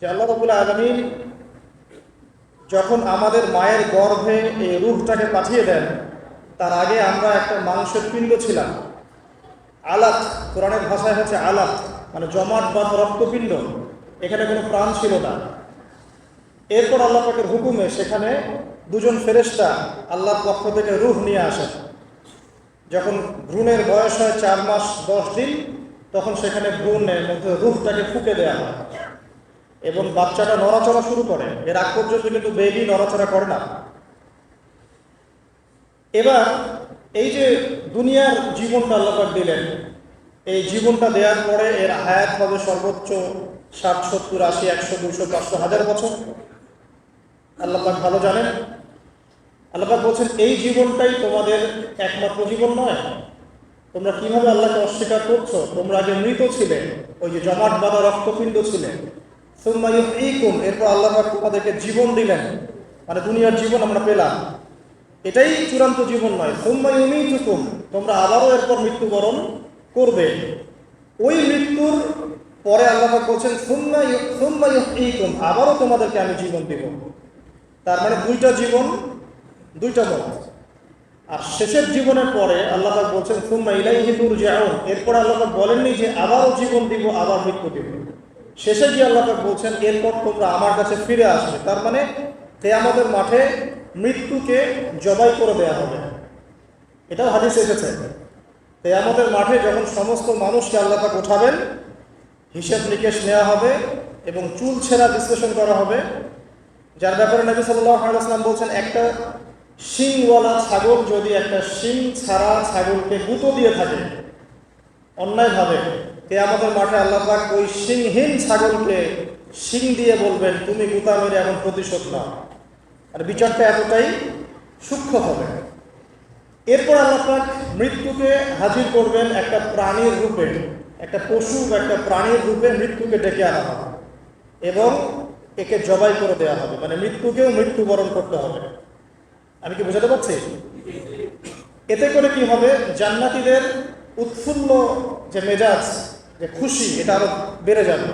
যে আল্লাহ রবুল আলমী যখন আমাদের মায়ের গর্ভে এই রূহটাকে পাঠিয়ে দেন, তার আগে আমরা একটা মাংসের পিণ্ড ছিলাম। আলাত, কোরআনের ভাষায় হচ্ছে আলাত মানে জমাট বাঁধ রক্তপিণ্ড। এখানে কোনো প্রাণ ছিল না। এরপর আল্লাহ পাকের হুকুমে সেখানে দুজন ফেরেস্তা আল্লাহর পক্ষ থেকে রুহ নিয়ে আসেন। যখন ভ্রূণের বয়স হয় চার মাস দশ দিন, তখন সেখানে ভ্রূণের মধ্যে রুহটাকে ফুকে দেওয়া হয়। এবং বাচ্চাটা নড়াচড়া শুরু করে। এর আগ পর্যন্ত কিন্তু বেবি নড়াচড়া করে না। এবার এই যে দুনিয়ার জীবনটা আল্লাপাক দিলেন, এই জীবনটা দেওয়ার পরে এর হায়াত হবে সর্বোচ্চ ষাট, সত্তর, আশি, একশো দুশো পাঁচশো, হাজার বছর। আল্লাপাক ভালো জানেন। আল্লাপাক বলছেন, এই জীবনটাই তোমাদের একমাত্র জীবন নয়। তোমরা কীভাবে আল্লাহকে অস্বীকার করছ? তোমরা আগে মৃত ছিলে, ওই যে জমাট বাঁধা রক্তপিণ্ড ছিলে। এরপর আল্লাহ তোমাদেরকে জীবন দিলেন। মানে দুনিয়ার জীবন আমরা পেলাম। এটাই চূড়ান্ত জীবন নয়। সুম্মায়ুমি চুকুম তোমরা আবারও এরপর মৃত্যুবরণ করবে। ওই মৃত্যুর পরে আল্লাহ বলছেন সুম্মায়ুম আবারও তোমাদেরকে আমি জীবন দেব। তার মানে দুইটা জীবন, দুইটা মত। আর শেষের জীবনের পরে আল্লাহ বলছেন, সুম্মা ইলাইহি তুরজাউন, এরপর আল্লাহ বলেননি যে আবারও জীবন দিব, আবার মৃত্যু দিব। শেষে গিয়ে আল্লাহ বলছেন, এরপর তোমরা আমার কাছে ফিরে আসবে। তার মানে কেয়ামতের মাঠে মৃত্যুকে জবাই করে দেয়া হবে। এটাও হাদিস এসেছে। কেয়ামতের মাঠে যখন সমস্ত মানুষকে আল্লাহ পাক উঠাবেন, হিসেব নিকেশ নেওয়া হবে এবং চুল ছেঁড়া বিশ্লেষণ করা হবে। যার ব্যাপারে নবী আলাইসলাম বলছেন, একটা শিংওয়ালা ছাগল যদি একটা শিং ছাড়া ছাগলকে গুঁতো দিয়ে থাকে, অন্যায়ভাবে তে আমাদের মাঠে আল্লাহ পাক ওই সিংহীন ছাগলকে শিং দিয়ে বলবেন, তুমি গুতা মেরে এখন প্রতিশোধ নাও। আর বিচারটা এতটাই সূক্ষ্ম হবে। এরপর আল্লাহ পাক মৃত্যুকে হাজির করবেন একটা প্রাণীর রূপে, একটা পশু বা একটা প্রাণীর রূপে মৃত্যুকে ডেকে আনা হবে এবং একে জবাই করে দেওয়া হবে। মানে মৃত্যুকেও মৃত্যুবরণ করতে হবে। আমি কি বোঝাতে পারছি? এতে করে কি হবে? জান্নাতীদের উৎফুল্ল যে মেজাজ যে খুশি, এটা আরও বেড়ে যাবে।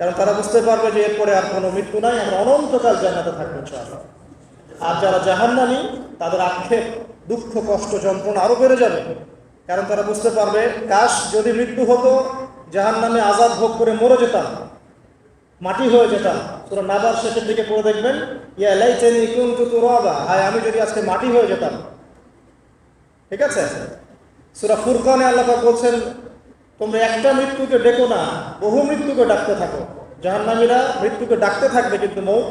কারণ তারা বুঝতে পারবে যে এরপরে আর কোনো মৃত্যু নাই, আমরা অনন্তকাল জান্নাতে থাকব আর যারা জাহান্নামি, তাদের আক্ষেপ, দুঃখ, কষ্ট, যন্ত্রণা আরও বেড়ে যাবে। কারণ তারা বুঝতে পারবে, কাশ যদি মৃত্যু হতো, জাহান্নামে আজাদ ভোগ করে মরে যেতাম, মাটি হয়ে যেতাম। তোরা নাবার শেষের দিকে পড়ে দেখবেন, ইয়া লাইতেনি কুনতু তুরাবা, হায়, আমি যদি আজকে মাটি হয়ে যেতাম। ঠিক আছে? সুরা ফুরকানে আল্লাহ পাক বলছেন তোমরা একটা মৃত্যুকে ডেকো না, বহু মৃত্যুকে ডাকতে থাকো। জাহান্নামীরা মৃত্যুকে ডাকতে থাকবে কিন্তু মৌত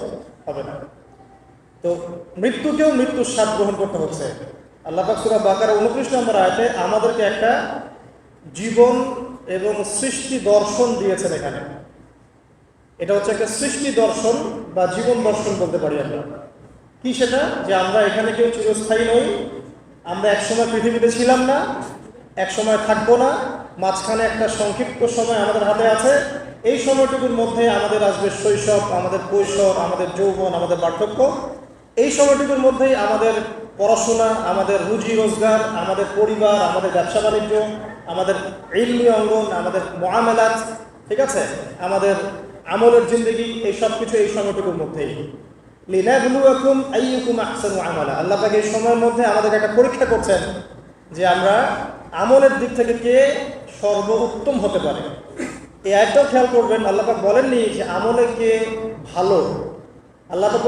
হবে না। তো মৃত্যুকেও মৃত্যুর স্বাদ গ্রহণ করতে হচ্ছে। আল্লাহ পাকুরা বাকার উনত্রিশ নম্বর আয়তে আমাদেরকে একটা জীবন এবং সৃষ্টি দর্শন দিয়েছেন এখানে। এটা হচ্ছে একটা সৃষ্টি দর্শন বা জীবন দর্শন বলতে পারি আমরা। কি সেটা? যে আমরা এখানে কেউ চিরস্থায়ী নই, আমরা একসময় পৃথিবীতে ছিলাম না এক সময় থাকব না মাঝখানে একটা সংক্ষিপ্ত সময় আমাদের হাতে আছে। এই সময়টুকুর মধ্যে আমাদের আসবে শৈশব, আমাদের কৈশোর, আমাদের যৌবন, আমাদের বার্ধক্য এই সময়টুকুর মধ্যেই আমাদের পড়াশোনা, আমাদের রুজি রোজগার, আমাদের পরিবার, আমাদের ব্যবসা বাণিজ্য, আমাদের ইলমি অঙ্গন, আমাদের মহামেলাত ঠিক আছে? আমাদের আমলের জিন্দগি, এই সব কিছু এই সময়টুকুর মধ্যেই। আল্লাহ এই সময়ের মধ্যে আমাদের একটা পরীক্ষা করছেন যে আমরা আমলের দিক থেকে কে সর্বোত্তম হতে পারে। এই একটাও খেয়াল করবেন, আল্লাহ পাক বলেননি যে আমলে কে ভালো। আল্লাহ পাক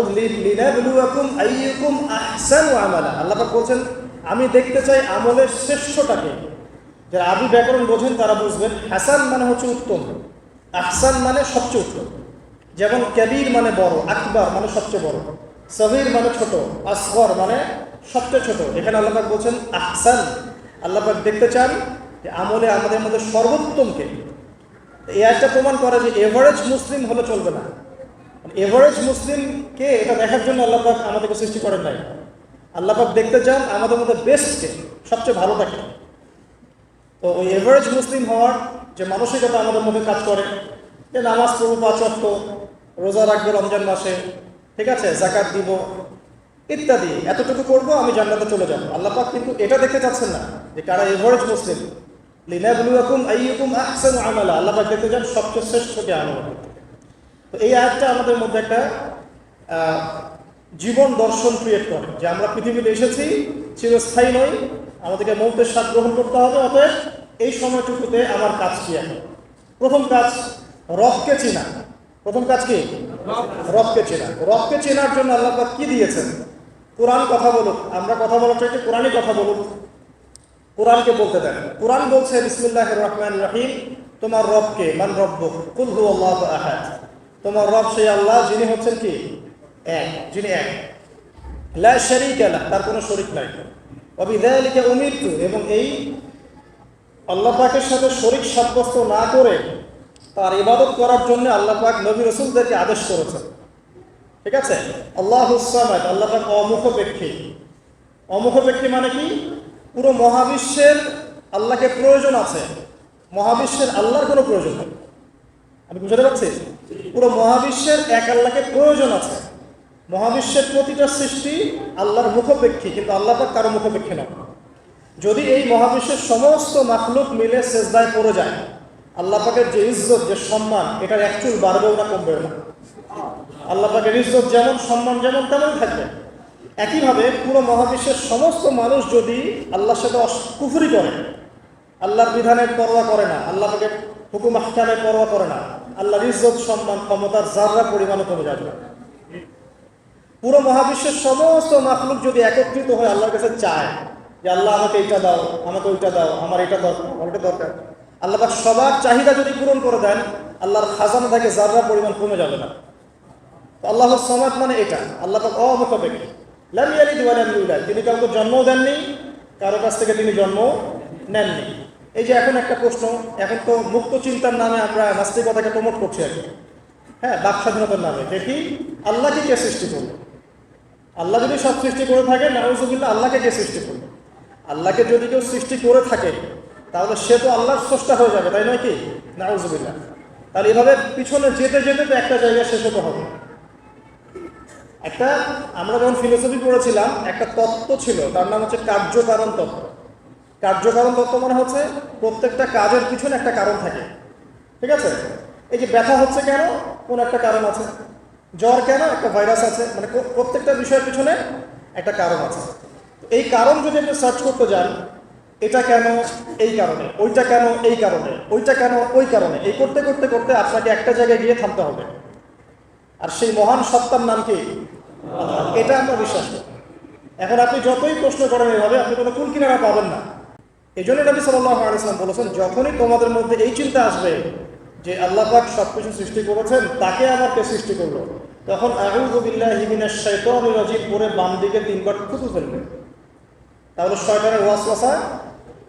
আহসানু আমালা। আল্লাহ বলছেন, আমি দেখতে চাই আমলের শ্রেষ্ঠটাকে। যারা আবি ব্যাকরণ বোঝেন, তারা বুঝবেন, হাসান মানে হচ্ছে উত্তম, আহসান মানে সবচেয়ে উত্তম। যেমন ক্যাবির মানে বড়, আকবর মানে সবচেয়ে বড় সহির মানে ছোট, আসগর মানে সবচেয়ে ছোট। এখানে আল্লাপাক বলছেন, আহসান। আল্লাপাক দেখতে চান যে আমলে আমাদের মধ্যে সর্বোত্তমকে এই একটা প্রমাণ করে যে এভারেজ মুসলিম হলে চলবে না। এভারেজ মুসলিমকে এটা দেখার জন্য আল্লাপাক আমাদেরকে সৃষ্টি করেন নাই। আল্লাপাক দেখতে চান আমাদের মধ্যে বেস্টকে সবচেয়ে ভালো ভালোটাকে তো ওই এভারেজ মুসলিম হওয়ার যে মানসিকতা আমাদের মধ্যে কাজ করে, যে নামাজ পড়ব পাঁচ রোজা রাখব রমজান মাসে, ঠিক আছে জাকাত দিব, ইত্যাদি। এতটুকু করব, আমি জান্নাতে চলে যাব। আল্লাহ পাক কিন্তু এটা দেখতে চাচ্ছেন না যে কারা এভারেজ মুসলিম। লিনাবলুয়াকুম আইয়ুকুম আহসানু আমালা। আল্লাহ পাক দেখতে চান সবচেয়ে শ্রেষ্ঠকে করতে তো এই আয়াতটা আমাদের মধ্যে একটা জীবন দর্শন ক্রিয়েট করে। যে আমরা পৃথিবীতে এসেছি, চিরস্থায়ী নই, আমাদেরকে মৌতের স্বাদ গ্রহণ করতে হবে, অতএব এই সময়টুকুতে আমার কাজ কি এখন? প্রথম কাজ, রবকে চেনা। প্রথম কাজ কি? রবকে চেনা। রবকে চেনার জন্য আল্লাহ কি দিয়েছেন? কোরআন কথা বলুক, আমরা কথা বলার চাইতে কোরআনই কথা বলুক। কোরআনকে বলতে দেন। কোরআন বলছে বিসমিল্লাহ রহমান রহিম, তোমার রবকে, মান রব্ব কুল হু আল্লাহ তোমার রব সেই আল্লাহ, যিনি হচ্ছেন কি? এক, যিনি এক। লা শারীকা তার কোনো শরীক নাই। অবিদালিকা উমিরতু, এবং এই আল্লাহ পাকের সাথে শরীক সাব্যস্ত না করে তার ইবাদত করার জন্য আল্লাহ পাক নবী রসুলদেরকে আদেশ করেছেন। ঠিক আছে? আল্লাহ হুসামাদ আল্লাহ পাক অমুখপেক্ষী। অমুখপেক্ষী মানে কি? পুরো মহাবিশ্বের আল্লাহকে প্রয়োজন আছে। মহাবিশ্বের আল্লাহর কোনো প্রয়োজন নেই। আমি বুঝাতে পারছি? পুরো মহাবিশ্বের এক আল্লাহকে প্রয়োজন আছে। মহাবিশ্বের প্রতিটা সৃষ্টি আল্লাহর মুখপেক্ষী, কিন্তু আল্লাহ পাক কারও মুখপেক্ষী নয় যদি এই মহাবিশ্বের সমস্ত মাখলুক মিলে সেজদায় পড়ে যায়, আল্লাহ পাকের যে ইজ্জত, যে সম্মান, এটার একচুল বাড়বেও না, কমবেও না। আল্লাহ পাকের ইজ্জত যেমন, সম্মান যেমন, তেমন থাকবে। একইভাবে পুরো মহাবিশ্বের সমস্ত মানুষ যদি আল্লাহর সাথে কুফরি করে, আল্লাহর বিধানের পরোয়া করে না আল্লাহ পাকে হুকুম আহকামের পরোয়া করে না, আল্লাহর ইজ্জত সম্মান ক্ষমতার যাররা পরিমাণও কমে যাবে। না পুরো মহাবিশ্বের সমস্ত মাখলুক যদি একত্রিত হয়ে আল্লাহর কাছে চায় যে আল্লাহ আমাকে এইটা দাও, আমাকে ওইটা দাও, আমার এটা দরকার আমার এটা দরকার। আল্লাহ পাক সবার চাহিদা যদি পূরণ করে দেন, আল্লাহর খাজানা থেকে যাররা পরিমাণ কমে যাবে না। আল্লাহর সমাজ মানে এটা আল্লাহ পাক অমুখপেক্ষী। লাম ইয়ালিদ ইউলাদ। তিনি কাউকে জন্মও দেননি, কারও কাছ থেকে তিনি জন্ম নেননি। এই যে এখন একটা প্রশ্ন, এখন তো মুক্ত চিন্তার নামে আমরা নাস্তিকতাকে প্রমোট করছি আর কি। হ্যাঁ বাক স্বাধীনতার নামে। দেখি আল্লাহকে কে সৃষ্টি করল? আল্লাহ যদি সব সৃষ্টি করে থাকে, নাউজুবিল্লাহ, আল্লাহকে কে সৃষ্টি করল? আল্লাহকে যদি কেউ সৃষ্টি করে থাকে, তাহলে সে তো আল্লাহর স্রষ্টা হয়ে যাবে, তাই নয় কি? নাউজুবিল্লাহ। তাহলে এভাবে পিছনে যেতে যেতে তো একটা জায়গায় শেষ হতে হবে। একটা, আমরা যখন ফিলোসফি পড়েছিলাম, একটা তত্ত্ব ছিল, তার নাম হচ্ছে কার্যকারণ তত্ত্ব। কার্যকারণ তত্ত্ব মানে হচ্ছে প্রত্যেকটা কাজের পিছনে একটা কারণ থাকে। ঠিক আছে? এই যে ব্যথা হচ্ছে কেন? কোন একটা কারণ আছে। জ্বর কেন? একটা ভাইরাস আছে। মানে প্রত্যেকটা বিষয়ের পিছনে একটা কারণ আছে। এই কারণ যদি আপনি সার্চ করতে যান, এটা কেন এই কারণে? ওইটা কেন এই কারণে? ওইটা কেন ওই কারণে? এই করতে করতে করতে আপনাকে একটা জায়গায় গিয়ে থামতে হবে। আর সেই মহান সত্তার নাম কি। এটা আমরা বিশ্বাস করি। এখন আপনি যতই প্রশ্ন করেন এভাবে, আপনি কোনো কুল কিনারা পাবেন না। এই জন্য নবী আলাইসলাম বলেছেন, যখনই তোমাদের মধ্যে এই চিন্তা আসবে যে আল্লাহ পাক সব কিছু সৃষ্টি করেছেন, তাকে আমার কে সৃষ্টি করল, তখন আহুবিল্লাহ হিমিনের শৈতান রাজিব পরে বাম দিকে তিনবার থুতু ফেলবে। তাহলে শয়তানের ওয়াসওয়াসা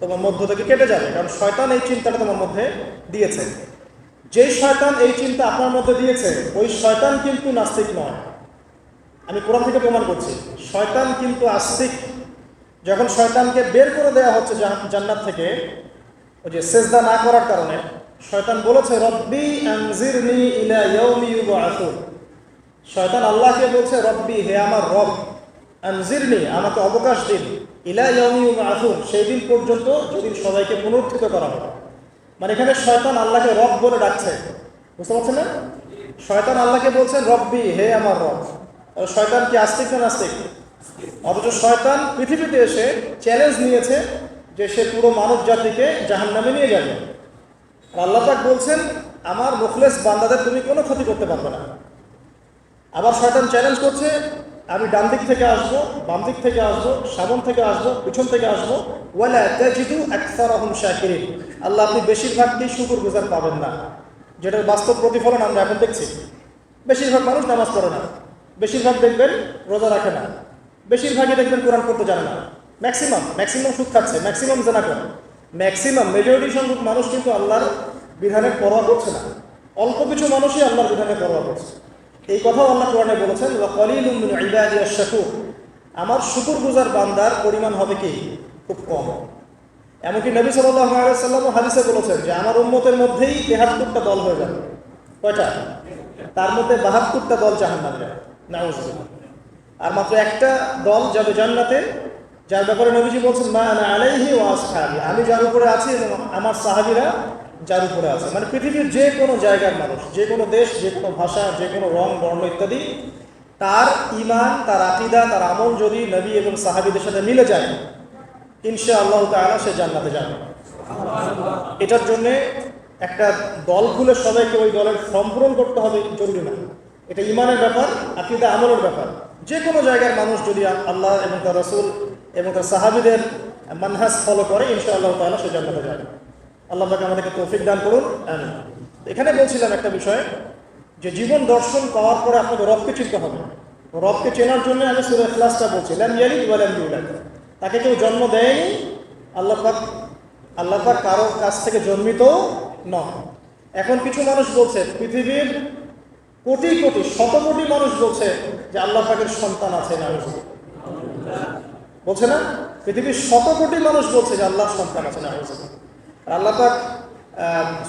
তোমার মধ্য থেকে কেটে যাবে, কারণ শয়তান এই চিন্তাটা তোমার মধ্যে দিয়েছে। যেই শয়তান এই চিন্তা আপনার মধ্যে দিয়েছে, ওই শয়তান কিন্তু নাস্তিক নয়। আমি কোরআন থেকে প্রমাণ করছি। শয়তান কিন্তু আস্তিক। যখন শয়তানকে বের করে দেওয়া হচ্ছে জান্নাত থেকে, ওই যে সেজদা না করার কারণে, শয়তান বলেছে, রব্বি ইলা শয়তান আল্লাহকে বলছে, রব্বি, হে আমার রব, আনজিরনি, আমাকে অবকাশ দিন। ইলা ইয়াউমি ইউবআসুন। সেই দিন পর্যন্ত, যেদিন সবাইকে পুনরুত্থিত করা হবে। মানে এখানে শয়তান আল্লাহকে রব বলে ডাকছে। বুঝতে পারছেন না? শয়তান আল্লাহকে বলছেন, রব্বি, হে আমার রব। শয়তান কি আস্তিক না নাস্তিক? অথচ শয়তান পৃথিবীতে এসে চ্যালেঞ্জ নিয়েছে যে সে পুরো মানব জাতিকে জাহান নামে নিয়ে যাবে। আল্লাহ পাক বলছেন, আমার মুখলেস বান্দাদের তুমি কোনো ক্ষতি করতে পারবে না। আবার শয়তান চ্যালেঞ্জ করছে আমি ডান দিক থেকে আসব, বাম দিক থেকে আসব, সামন থেকে আসব, পিছন থেকে আসব। আল্লাহ আপনি বেশিরভাগকেই শুকুর গুজার পাবেন না, যেটার বাস্তব প্রতিফলন আমরা এখন দেখছি। বেশিরভাগ মানুষ নামাজ পড়ে না, বেশিরভাগ দেখবেন রোজা রাখে না, বেশিরভাগই দেখবেন কোরআন করতে জানে না। ম্যাক্সিমাম ম্যাক্সিমাম সুদ খাচ্ছে, ম্যাক্সিমাম জানা করে। ম্যাক্সিমাম মেজরিটি সংখ্যক মানুষ কিন্তু আল্লাহর বিধানের পরোয়া করছে না। অল্প কিছু মানুষই আল্লাহর বিধানের পরোয়া করছে। এই কথাও আল্লাহ কোরআনে বলেছেন শাকুর। আমার শুকুর গুজার বান্দার পরিমাণ হবে কি? খুব কম। এমনকি নবী সাল্লাম হাদিসে বলেছেন যে, আমার উম্মতের মধ্যেই 73টা দল হয়ে যাবে। কয়টা? তার মধ্যে 72টা দল যাবে। নাউজুবিল্লাহ। আর মাত্র একটা দল যাবে জান্নাতে, যার ব্যাপারে নবীজি বলছেন, মা আলাইহি ওয়া আসহাবি। আমি যার উপরে আছি এবং আমার সাহাবীরা যার উপরে আছে। মানে পৃথিবীর যে কোনো জায়গার মানুষ, যে কোনো দেশ, যে কোনো ভাষা, যে কোনো রং, বর্ণ ইত্যাদি, তার ইমান তার আকিদা, তার আমল যদি নবী এবং সাহাবিদের সাথে মিলে যায় ইনশা আল্লাহ তাআলা সে জান্নাতে যাবে। এটার জন্য একটা দল খুলে সবাইকে ওই দলের ফর্ম পূরণ করতে হবে, জরুরি না। এটা ইমানের ব্যাপার, আকিদা আমলের ব্যাপার। যে কোনো জায়গার মানুষ যদি আল্লাহ এবং তার রসুল এবং তার সাহাবিদের মানহাস ফলো করে ইনশা আল্লাহ তাআলা সে জান্নাতে যাবে। আল্লাহ পাকে আমাদেরকে তৌফিক দান করুন। এখানে বলছিলাম একটা বিষয় যে জীবন দর্শন পাওয়ার পরে আপনাকে রবকে চিনতে হবে। রবকে চেনার জন্য আমি সুরে ক্লাসটা বলছি। ল্যাম ইয়ালিদ ওয়া তাকে কেউ জন্ম দেয়নি, আল্লাহ পাক আল্লাহ পাক কারও কাছ থেকে জন্মিত নয়। এখন কিছু মানুষ বলছে, পৃথিবীর কোটি কোটি শত কোটি মানুষ বলছে যে আল্লাহ পাকের সন্তান আছে না বলছে না? পৃথিবীর শত কোটি মানুষ বলছে যে আল্লাহর সন্তান আছে না আল্লাহ পাক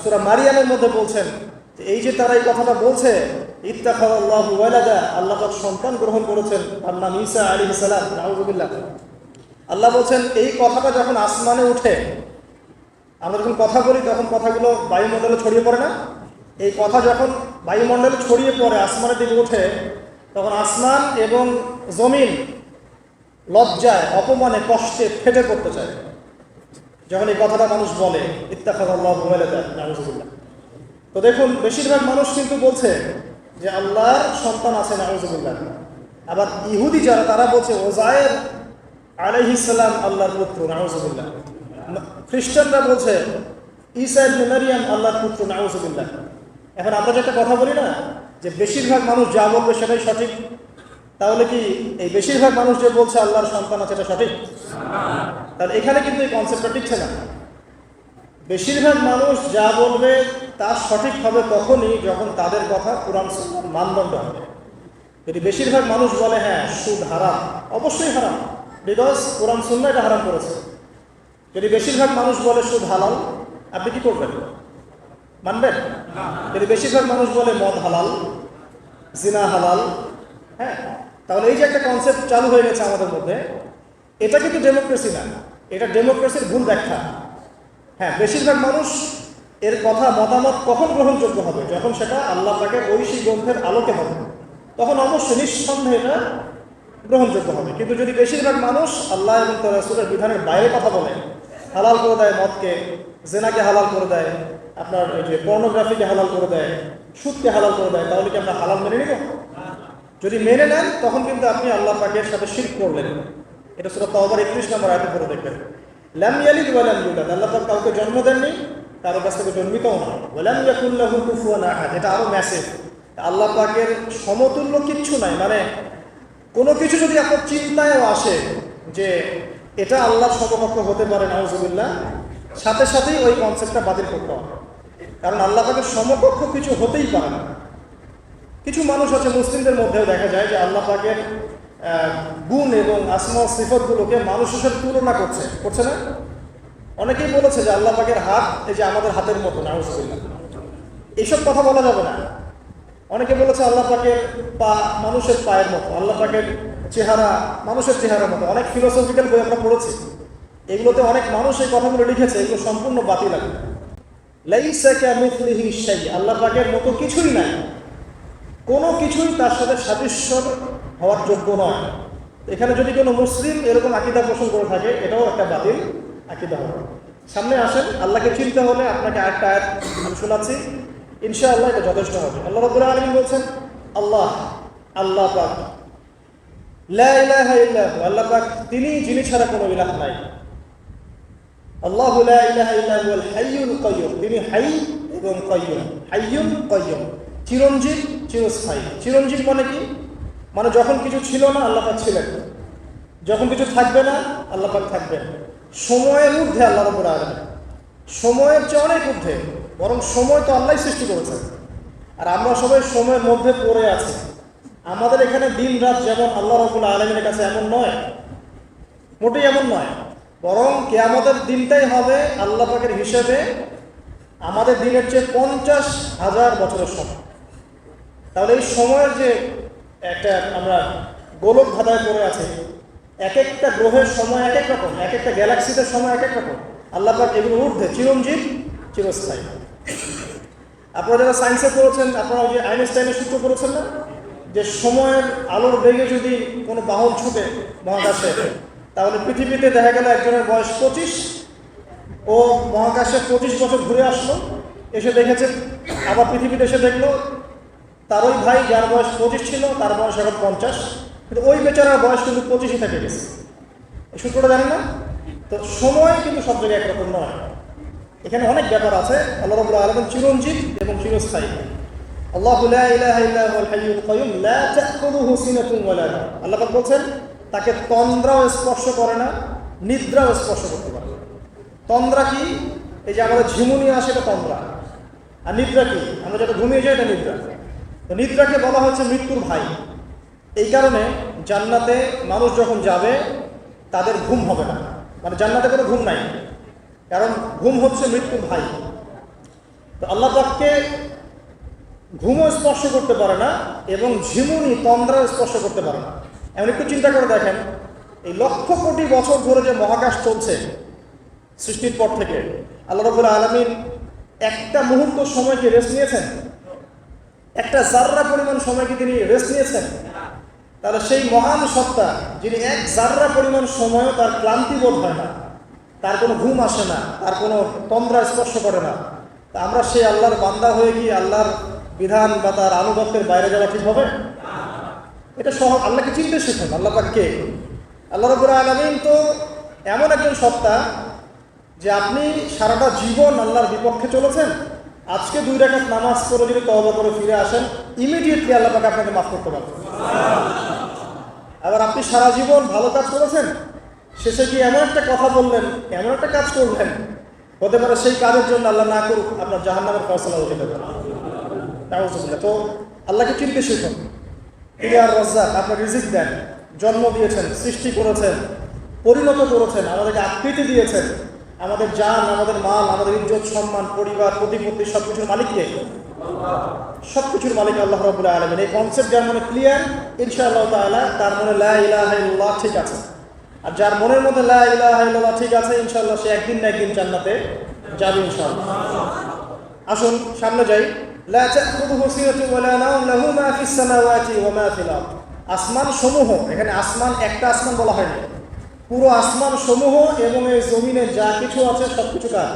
সুরা মারিয়ামের মধ্যে বলছেন যে এই যে তারা এই কথাটা বলছে ইত্তাখাদ আল্লাহ ওয়ালাদা আল্লাহ পাক সন্তান গ্রহণ করেছেন তার নাম ঈসা আলী সালাম আল্লাহ বলছেন, এই কথাটা যখন আসমানে উঠে, আমরা যখন কথা বলি, তখন কথাগুলো বায়ুমণ্ডলে ছড়িয়ে পড়ে না? এই কথা যখন বায়ুমণ্ডলে ছড়িয়ে পড়ে, আসমানের দিকে ওঠে তখন আসমান এবং জমিন লজ্জায়, অপমানে, কষ্টে ফেটে পড়তে চায়। যখন এই কথাটা মানুষ বলে তো দেখুন, বেশিরভাগ মানুষ কিন্তু বলছে যে আল্লাহর সন্তান আছে, নাউজুবিল্লাহ। আবার ইহুদি যারা, তারা বলছে ওজায়ের আলাইহিসাল্লাম আল্লাহর পুত্র, নাউজুবিল্লাহ। খ্রিস্টানরা বলছে ঈসা ইবনে মারিয়াম আল্লাহর পুত্র, নাউজুবিল্লাহ। এখন আমরা যেটা কথা বলি না, যে বেশিরভাগ মানুষ যা বলবে সেটাই সঠিক তাহলে কি এই বেশিরভাগ মানুষ যে বলছে আল্লাহর সন্তান আছে এটা সঠিক? তাহলে এখানে কিন্তু এই কনসেপ্টটা টিকছে না। বেশিরভাগ মানুষ যা বলবে তা সঠিক হবে তখনই যখন তাদের কথা কোরআন মানদণ্ড হবে। যদি বেশিরভাগ মানুষ বলে হ্যাঁ সুদ হারাম, অবশ্যই হারাম বিকজ কোরআন সুন্না এটা হারাম করেছে। যদি বেশিরভাগ মানুষ বলে, সুদ হালাল, আপনি কি করবেন? মানবেন? যদি বেশিরভাগ মানুষ বলে, মদ হালাল, জিনা হালাল হ্যাঁ তাহলে এই যে একটা কনসেপ্ট চালু হয়ে গেছে আমাদের মধ্যে, এটা কিন্তু ডেমোক্রেসি না, এটা ডেমোক্রেসির ভুল ব্যাখ্যা। হ্যাঁ বেশিরভাগ মানুষ এর কথা, মতামত কখন গ্রহণযোগ্য হবে? যখন সেটা আল্লাহ পাকে ঐশী গ্রন্থের আলোকে হবে। তখন অবশ্যই নিঃসন্দেহে এটা গ্রহণযোগ্য হবে। কিন্তু যদি বেশিরভাগ মানুষ আল্লাহ এবং তার বিধানের বাইরে কথা বলে, হালাল করে দেয় মদকে, জেনাকে হালাল করে দেয়, আপনার ওই যে পর্নোগ্রাফিকে হালাল করে দেয়, সুদকে হালাল করে দেয়, তাহলে কি আমরা হালাল মেনে নিব? যদি মেনে নেন, তখন কিন্তু আপনি আল্লাহ পাকের সাথে শির করলেন। এটা সুরা তওবার একত্রিশ নম্বর আয়তে পড়ে দেখবেন। লাম ইয়ালিদ ওয়া ইউলাদ, আল্লাহ পাক কাউকে জন্ম দেননি, কারও কাছ থেকে জন্মিতও না ওয়ালাম ইয়াকুল লাহু কুফুয়ান আহাদ, এটা আরও ম্যাসেজ আল্লাহ পাকের সমতুল্য কিচ্ছু নাই মানে কোনো কিছু যদি আপনার চিন্তায়ও আসে যে এটা আল্লাহর সমকক্ষ হতে পারে, নাউজুবিল্লাহ, সাথে সাথেই ওই কনসেপ্টটা বাতিল করতে হবে। কারণ আল্লাহ পাকের সমকক্ষ কিছু হতেই পারে না। কিছু মানুষ আছে মুসলিমদের মধ্যেও দেখা যায় যে আল্লাহ পাকের গুণ এবং আসমা সিফতগুলোকে মানুষের সাথে তুলনা করছে। করছে না? অনেকেই বলেছে যে আল্লাহ পাকের হাত এই যে আমাদের হাতের মতো, নাউজুবিল্লাহ। এইসব কথা বলা যাবে না। অনেকে বলেছে আল্লাহ পাকের পা মানুষের পায়ের মতো, আল্লাহ পাকের চেহারা মানুষের চেহারার মতো। অনেক ফিলোসফিক্যাল বই আমরা পড়েছি। এগুলোতে অনেক মানুষ এই কথাগুলো লিখেছে, এগুলো সম্পূর্ণ বাতিল লাগে লাইসা কামিথলিহি শাই আল্লাহ পাকের মতো কিছুই নাই। কোনো কিছুই তার সাথে সাদৃশ্য হওয়ার যোগ্য নয়। এখানে যদি কোনো মুসলিম এরকম আকিদা পোষণ করে থাকে, এটাও একটা বাতিল আকিদা হবে। সামনে আসেন, আল্লাহকে চিনতে হলে আপনাকে আরেকটা আয়াত আমি শোনাচ্ছি। ইনশাআল্লাহ এটা যথেষ্ট হবে। আল্লাহ রাব্বুল আলামিন বলছেন, আল্লাহ আল্লাহ পাক আল্লাহ পাক তিনি, যিনি ছাড়া কোনো ইলাহ নাই। আল্লাহু তিনি হাই এবং কাইয়্যুম হাইয়ুম কাইয়্যুম চিরঞ্জীব চিরস্থায়ী। চিরঞ্জীব মানে কি? মানে যখন কিছু ছিল না, আল্লাহ পাক ছিলেন যখন কিছু থাকবে না, আল্লাহ পাক থাকবেন সময়ের ঊর্ধ্বে আল্লাহ রাব্বুল আলামিন। সময়ের চেয়ে অনেক ঊর্ধ্বে। বরং সময় তো আল্লাহই সৃষ্টি করেছেন। আর আমরা সবাই সময়ের মধ্যে পড়ে আছি। আমাদের এখানে দিন রাত যেমন আল্লাহ রবুল আলমিনের কাছে এমন নয়, মোটেই এমন নয়। বরং কে আমাদের দিনটাই হবে আল্লাহ পাকের হিসেবে আমাদের দিনের চেয়ে পঞ্চাশ হাজার বছরের সময়। তাহলে এই সময়ের যে একটা আমরা গোলক ধাঁধায় পড়ে আছে, এক একটা গ্রহের সময় এক এক রকম, এক একটা গ্যালাক্সিতে সময় এক এক রকম। আল্লাহ পাক এগুলো ঊর্ধ্বে চিরঞ্জীব, চিরস্থায়ী। আপনারা যারা সায়েন্সে পড়েছেন, আপনারা ওই যে আইনস্টাইনের সূত্র করেছেন না? যে সময়ের আলোর বেগে যদি কোনো বাহন ছুটে মহাকাশে, তাহলে পৃথিবীতে দেখা গেল একজনের বয়স পঁচিশ, ও মহাকাশে পঁচিশ বছর ঘুরে আসলো, এসে দেখেছে, আবার পৃথিবীতে এসে দেখল তার ওই ভাই যার বয়স পঁচিশ ছিল, তার বয়স এখন পঞ্চাশ। কিন্তু ওই বেচারার বয়স কিন্তু পঁচিশই থেকে গেছে। এই সূত্রটা জানি না? তো সময় কিন্তু সব জায়গায় একরকম নয়। এখানে অনেক ব্যাপার আছে। আল্লাহ রবুল্লা আলমের চিরঞ্জিত এবং চিরস্থায়ী। আল্লাহ আল্লাহ বলছেন, তাকে তন্দ্রাও স্পর্শ করে না, নিদ্রাও স্পর্শ করতে পারে তন্দ্রা কি? এই যে আমাদের ঝিমুনি আসে এটা তন্দ্রা। আর নিদ্রা কি? আমরা যেটা ঘুমিয়ে যাই এটা নিদ্রা। নিদ্রাকে বলা হচ্ছে মৃত্যুর ভাই। এই কারণে জান্নাতে মানুষ যখন যাবে, তাদের ঘুম হবে না। মানে জান্নাতে কোনো ঘুম নাই। কারণ ঘুম হচ্ছে মৃত্যুর ভাই। তো আল্লাহ পাককে ঘুমও স্পর্শ করতে পারে না এবং ঝিমুনি তন্দ্রাও স্পর্শ করতে পারে না। এমন একটু চিন্তা করে দেখেন, এই লক্ষ কোটি বছর ধরে যে মহাকাশ চলছে সৃষ্টির পর থেকে, আল্লাহ রবুল আলমিন একটা মুহূর্ত সময়কে রেস্ট নিয়েছেন? একটা জাররা পরিমাণ সময় কি তিনি রেস্ট নিয়েছেন তাহলে সেই মহান সত্তা যিনি এক জাররা পরিমাণ সময়ও তার ক্লান্তি বোধ হয় না, তার কোনো ঘুম আসে না, তার কোনো তন্দ্রা স্পর্শ করে না। তা আমরা সেই আল্লাহর বান্দা হয়ে কি আল্লাহর বিধান বা তার আনুগত্যের বাইরে যাওয়া ঠিক হবে? এটা সহ আল্লাহকে চিনতে শিখুন, আল্লাহ কে? আল্লাহ রবুর আলমিন তো এমন একজন সত্তা যে আপনি সারাটা জীবন আল্লাহর বিপক্ষে চলেছেন আজকে দুই রাকাত নামাজ করে যদি তওবা করে ফিরে আসেন ইমিডিয়েটলি আল্লাহ পাক আপনাকে মাফ করতে পারবেন। আবার আপনি সারা জীবন ভালো কাজ করেছেন? শেষে গিয়ে এমন একটা কথা বললেন, এমন একটা কাজ করলেন, হতে পারে সেই কাজের জন্য আল্লাহ না করুক, আপনার জাহান নামের ফয়সলা হতে পারে। তো আল্লাহকে চিনতে শিখুন। তিনি আর রজ্জাক, আপনার রিজিক দেন। জন্ম দিয়েছেন, সৃষ্টি করেছেন, পরিণত করেছেন, আমাদেরকে আকৃতি দিয়েছেন। আমাদের জান, আমাদের মাল, আমাদের ইজ্জত, সম্মান, পরিবার, প্রতিপত্তি সব কিছুর মালিককে সব কিছুর মালিক আল্লাহ রবুল্লাহ আলমিন। এই কনসেপ্ট যার মনে ক্লিয়ার ইনশাআল্লাহ তাআলা তার মনে লা ইলাহা ইল্লাল্লাহ ঠিক আছে। আর যার মনের মধ্যে লা ইলাহা ইল্লাল্লাহ ঠিক আছে, ইনশাআল্লাহ সে একদিন না একদিন জান্নাতে যাবে ইনশাআল্লাহ। আসুন, সামনে যাই। লাহু আসমান সমূহ এখানে আসমান, একটা আসমান বলা হয়নি। পুরো আসমান সমূহ এবং এই জমিনে যা কিছু আছে, সব কিছু কার?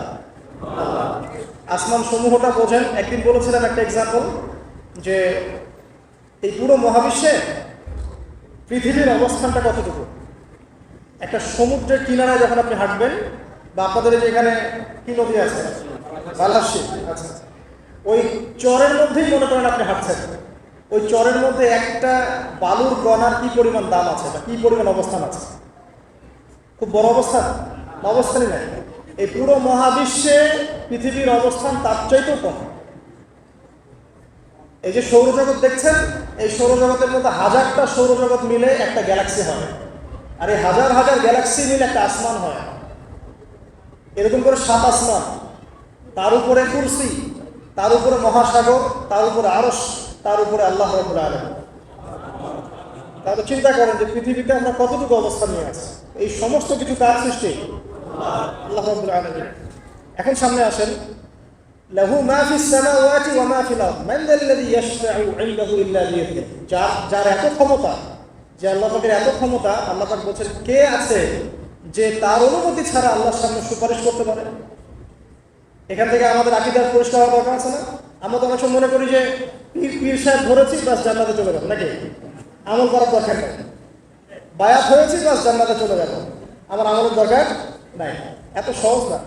আসমান সমূহটা বোঝেন। একদিন বলেছিলাম একটা এক্সাম্পল যে এই পুরো মহাবিশ্বে পৃথিবীর অবস্থানটা কতটুকু? একটা সমুদ্রের কিনারায় যখন আপনি হাঁটবেন, বা আপনাদের যে এখানে কি নদী আছে? বালাসী আচ্ছা। ওই চরের মধ্যেই মনে করেন আপনি হাঁটছেন। ওই চরের মধ্যে একটা বালুর গনার কি পরিমাণ দাম আছে, বা কি পরিমাণ অবস্থান আছে? খুব বড় অবস্থান অবস্থানই নাই। এই পুরো মহাবিশ্বে পৃথিবীর অবস্থান তার চাইতেও কম। এই যে সৌরজগৎ দেখছেন, এই সৌরজগতের মধ্যে হাজারটা সৌরজগৎ মিলে একটা গ্যালাক্সি হয়। আর এই হাজার হাজার গ্যালাক্সি মিলে একটা আসমান হয়। এরকম করে সাত আসমান, তার উপরে কুরসি, তার উপরে মহাসাগর, তার উপরে আরস তার উপরে আল্লাহ রবুল আলম তাহলে চিন্তা করেন যে পৃথিবীতে আমরা কতটুকু অবস্থান নিয়ে আছি? এই সমস্ত কিছু কার সৃষ্টি। আল্লাহ রব্বুল এখন সামনে আসেন। লাহু মা ফিস সামাওয়াতি ওয়া মা ফিল আরদ। মান যাল্লাযী ইয়াশফাউ ইনদাহু ইল্লা বিইذনিহি যার যার এত ক্ষমতা, যে আল্লাহ পাকের এত ক্ষমতা, আল্লাহ পাক বলছেন, কে আছে যে তার অনুমতি ছাড়া আল্লাহর সামনে সুপারিশ করতে পারে? এখান থেকে আমাদের আকিদার পরিষ্কার হওয়া দরকার আছে না? আমরা তো অনেক মনে করি যে পীর সাহেব ধরেছি, বাস জান্নাতে চলে গেল নাকি? আমল করার দরকার নেই। বায়াত হয়েছে জান্নাতে চলে যাব আমার আমলের দরকার নাই। এত সহজ না।